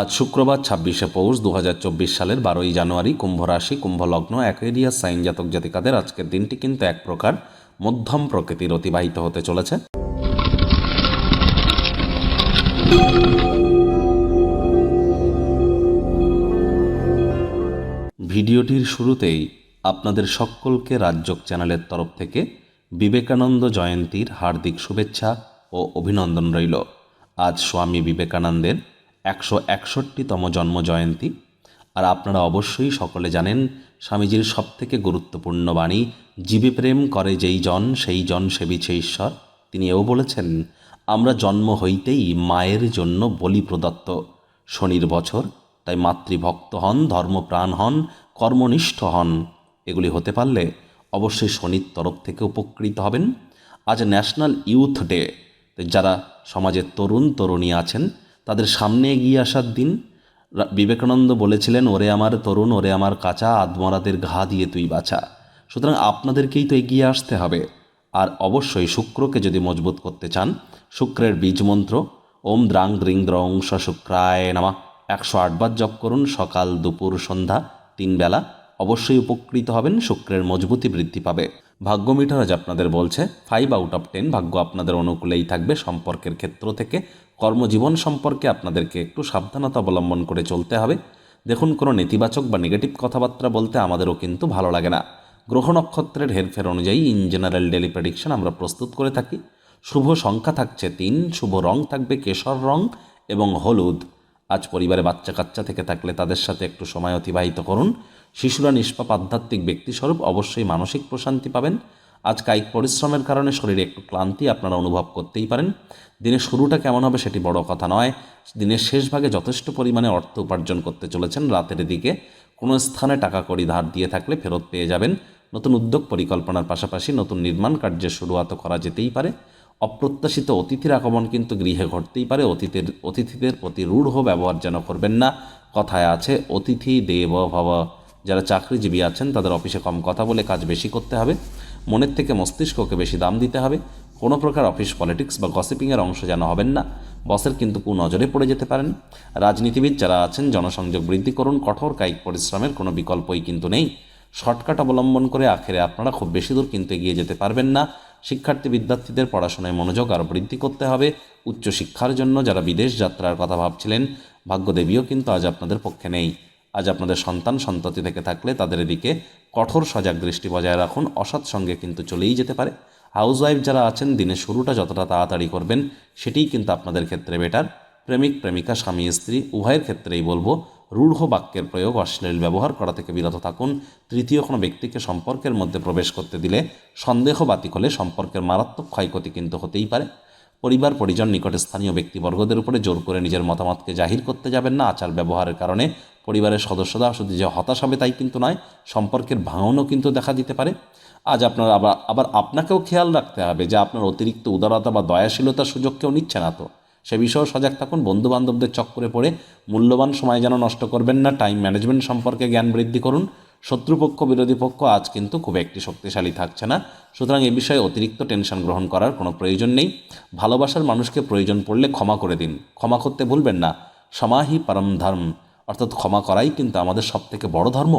আজ শুক্রবার, ছাব্বিশে পৌষ দু হাজার চব্বিশ সালের বারোই জানুয়ারি কুম্ভ রাশি কুম্ভ লগ্ন অ্যাকোয়েরিয়াস সাইন জাতক জাতিকাদের আজকের দিনটি কিন্তু এক প্রকার মধ্যম প্রকৃতির অতিবাহিত হতে চলেছে। ভিডিওটির শুরুতেই আপনাদের সকলকে রাজ্যক চ্যানেলের তরফ থেকে বিবেকানন্দ জয়ন্তীর হার্দিক শুভেচ্ছা ও অভিনন্দন রইল। আজ স্বামী বিবেকানন্দের একশো একষট্টিতম জন্ম জয়ন্তী আর আপনারা অবশ্যই সকলে জানেন, স্বামীজির সবথেকে গুরুত্বপূর্ণ বাণী, জীবে প্রেম করে যেই জন, সেই জন সেবিছে ঈশ্বর। তিনি এও বলেছেন, আমরা জন্ম হইতেই মায়ের জন্য বলি প্রদত্ত। শনির বছর, তাই মাতৃভক্ত হন, ধর্মপ্রাণ হন, কর্মনিষ্ঠ হন। এগুলি হতে পারলে অবশ্যই শনির তরফ থেকে উপকৃত হবেন। আজ ন্যাশনাল ইউথ ডে যারা সমাজের তরুণ, তরুণী আছেন তাদের সামনে এগিয়ে আসার দিন বিবেকানন্দ বলেছিলেন, ওরে আমার তরুণ, ওরে আমার কাঁচা আদমরাদের ঘা দিয়ে তুই বাঁচা সুতরাং আপনাদেরকেই তো এগিয়ে আসতে হবে। আর অবশ্যই শুক্রকে যদি মজবুত করতে চান, শুক্রের বীজ মন্ত্র, ওম দ্রাং দ্রিং দ্রং স শুক্রায় নামা। একশো আটবার জপ করুন, সকাল, দুপুর, সন্ধ্যা, তিন বেলা। অবশ্যই উপকৃত হবেন, শুক্রের মজবুতি বৃদ্ধি পাবে। ভাগ্য মিটার আজ আপনাদের বলছে ফাইভ আউট অফ টেন ভাগ্য আপনাদের অনুকূলেই থাকবে। সম্পর্কের ক্ষেত্র থেকে কর্মজীবন সম্পর্কে আপনাদেরকে একটু সাবধানতা অবলম্বন করে চলতে হবে। দেখুন, কোনো নেতিবাচক বা নেগেটিভ কথাবার্তা বলতে আমাদেরও কিন্তু ভালো লাগে না। গ্রহ নক্ষত্রের হেরফের অনুযায়ী ইন জেনারেল ডেলি প্রেডিকশন আমরা প্রস্তুত করে থাকি। শুভ সংখ্যা থাকছে তিন, শুভ রং থাকবে কেশর রং এবং হলুদ। আজ পরিবারে বাচ্চা কাচ্চা থেকে থাকলে তাদের সাথে একটু সময় অতিবাহিত করুন। শিশুরা নিষ্পাপ আধ্যাত্মিক ব্যক্তিস্বরূপ অবশ্যই মানসিক প্রশান্তি পাবেন। আজ কায়িক পরিশ্রমের কারণে শরীরে একটু ক্লান্তি আপনারা অনুভব করতেই পারেন। দিনের শুরুটা কেমন হবে সেটি বড় কথা নয়। দিনের শেষ ভাগে যথেষ্ট পরিমাণে অর্থ উপার্জন করতে চলেছেন রাতের দিকে। কোনো স্থানে টাকা কড়ি ধার দিয়ে থাকলে ফেরত পেয়ে যাবেন। নতুন উদ্যোগ পরিকল্পনার পাশাপাশি নতুন নির্মাণ কার্যের শুরুয়াত করা যেতেই পারে। অপ্রত্যাশিত অতিথির আগমন কিন্তু গৃহে ঘটতেই পারে। অতিথির, অতিথিদের প্রতি রূঢ় ব্যবহার যেন করবেন না। কথায় আছে, অতিথি দেব ভব। যারা চাকরিজীবী আছেন তাদের অফিসে কম কথা বলে কাজ বেশি করতে হবে। মনের থেকে মস্তিষ্ককে বেশি দাম দিতে হবে। কোনো প্রকার অফিস পলিটিক্স বা গসিপিংয়ের অংশ যেন হবেন না। বসের কিন্তু কু নজরে পড়ে যেতে পারেন। রাজনীতিবিদ যারা আছেন, জনসংযোগ বৃদ্ধি করুন। কঠোর কায়িক পরিশ্রমের কোনো বিকল্পই কিন্তু নেই। শর্টকাট অবলম্বন করে আখেরে আপনারা খুব বেশি দূর কিন্তু এগিয়ে যেতে পারবেন না। শিক্ষার্থী বিদ্যার্থীদের পড়াশোনায় মনোযোগ আরও বৃদ্ধি করতে হবে। উচ্চশিক্ষার জন্য যারা বিদেশ যাত্রার কথা ভাবছিলেন, ভাগ্যদেবীও কিন্তু আজ আপনাদের পক্ষে নেই। আজ আপনাদের সন্তান, সন্ততি থেকে থাকলে তাদের এদিকে কঠোর সজাগ দৃষ্টি বজায় রাখুন। অসৎ সঙ্গে কিন্তু চলেই যেতে পারে। হাউসওয়াইফ যারা আছেন, দিনের শুরুটা যতটা তাড়াতাড়ি করবেন, সেটিই কিন্তু আপনাদের ক্ষেত্রে বেটার। প্রেমিক, প্রেমিকা, স্বামী, স্ত্রী, উভয়ের ক্ষেত্রেই বলব, রূঢ় বাক্যের প্রয়োগ, অশ্লীল ব্যবহার করা থেকে বিরত থাকুন। তৃতীয় কোনো ব্যক্তিকে সম্পর্কের মধ্যে প্রবেশ করতে দিলে সন্দেহ বাতিক হলে সম্পর্কের মারাত্মক ক্ষয়ক্ষতি কিন্তু হতেই পারে। পরিবার, পরিজন নিকটে স্থানীয় ব্যক্তিবর্গদের উপরে জোর করে নিজের মতামতকে জাহির করতে যাবেন না। আচার ব্যবহারের কারণে পরিবারের সদস্যরা শুধু যে হতাশ হবে তাই কিন্তু নয়, সম্পর্কের ভাঙনও কিন্তু দেখা দিতে পারে। আজ আপনার আবার আবার আপনাকেও খেয়াল রাখতে হবে যে আপনার অতিরিক্ত উদারতা বা দয়াশীলতার সুযোগ কেউ নিচ্ছে না তো। সে বিষয়েও সজাগ থাকুন বন্ধু বান্ধবদের চক্করে পড়ে মূল্যবান সময় যেন নষ্ট করবেন না, টাইম ম্যানেজমেন্ট সম্পর্কে জ্ঞান বৃদ্ধি করুন। শত্রুপক্ষ, বিরোধী পক্ষ আজ কিন্তু খুব একটি শক্তিশালী থাকছে না। সুতরাং এ বিষয়ে অতিরিক্ত টেনশন গ্রহণ করার কোনো প্রয়োজন নেই। ভালোবাসার মানুষকে প্রয়োজন পড়লে ক্ষমা করে দিন। ক্ষমা করতে ভুলবেন না। সমাহি পরম ধর্ম। অর্থাৎ ক্ষমা করাই কিন্তু আমাদের সবথেকে বড় ধর্ম।